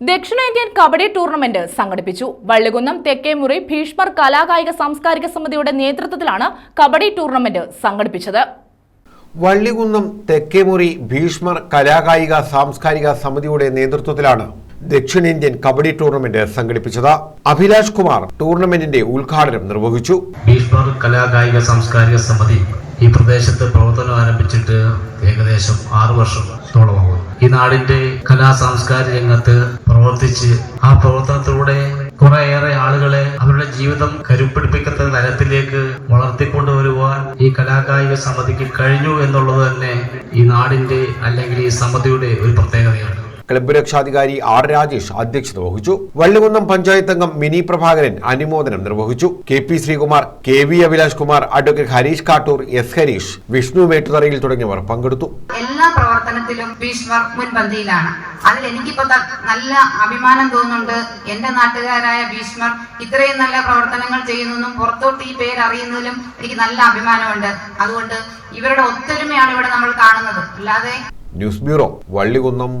ദക്ഷിണേന്ത്യൻ കബഡി ടൂർണമെന്റ് സംഘടിപ്പിച്ചു. വള്ളികുന്നം തെക്കേമുറി ഭീഷ്മർ കലാകായിക സാംസ്കാരിക സമിതിയുടെ നേതൃത്വത്തിലാണ് കബഡി ടൂർണമെന്റ് സംഘടിപ്പിച്ചത്. വള്ളികുന്നം തെക്കേമുറി ഭീഷ്മർ കലാകായിക സാംസ്കാരിക സമിതിയുടെ നേതൃത്വത്തിലാണ് ദക്ഷിണേന്ത്യൻ കബഡി ടൂർണമെന്റ് സംഘടിപ്പിച്ചത്. അഭിലാഷ് കുമാർ ടൂർണമെന്റിന്റെ ഉദ്ഘാടനം നിർവഹിച്ചു. ഭീഷ്മർ കലാകായിക സാംസ്കാരിക സമിതി ഈ പ്രദേശത്ത് പ്രവർത്തനം ആരംഭിച്ചിട്ട് ഏകദേശം ആറു വർഷത്തോളമാകും ഈ നാടിന്റെ കലാ സാംസ്കാരിക രംഗത്ത് പ്രവർത്തിച്ച് ആ പ്രവർത്തനത്തിലൂടെ കുറേയേറെ ആളുകളെ അവരുടെ ജീവിതം കരുപ്പിടിപ്പിക്കുന്ന തലത്തിലേക്ക് വളർത്തിക്കൊണ്ടുവരുവാൻ ഈ കലാകായിക സമിതിക്ക് കഴിഞ്ഞു എന്നുള്ളത് തന്നെ ഈ നാടിന്റെ അല്ലെങ്കിൽ ഈ സമിതിയുടെ ഒരു പ്രത്യേകതയാണ്. ക്ലബ്ബ് രക്ഷാധികാരി ആർ രാജേഷ് അധ്യക്ഷത വഹിച്ചു. വള്ളികുന്നം പഞ്ചായത്ത് അംഗം മിനി പ്രഭാകരൻ അനുമോദനം നിർവഹിച്ചു. K P Sreekumar K V Abhilash Kumar advocate Harish Kattoor S Harish Vishnu മേട്ടുതറയിൽ തുടങ്ങിയവർ പങ്കെടുത്തു. പ്രവർത്തനത്തിലും ഭീഷ്മർ മുൻപന്തിയിലാണ്. അതിൽ എനിക്കിപ്പോ നല്ല അഭിമാനം തോന്നുന്നുണ്ട്. എന്റെ നാട്ടുകാരായ ഭീഷ്മർ ഇത്രയും നല്ല പ്രവർത്തനങ്ങൾ ചെയ്യുന്നതും പുറത്തോട്ട് ഈ പേര് അറിയുന്നതിലും എനിക്ക് നല്ല അഭിമാനമുണ്ട്. അതുകൊണ്ട് ഇവരുടെ ഒത്തൊരുമയാണ് ഇവിടെ നമ്മൾ കാണുന്നത്. അല്ലാതെ ന്യൂസ് ബ്യൂറോ വള്ളികുന്നം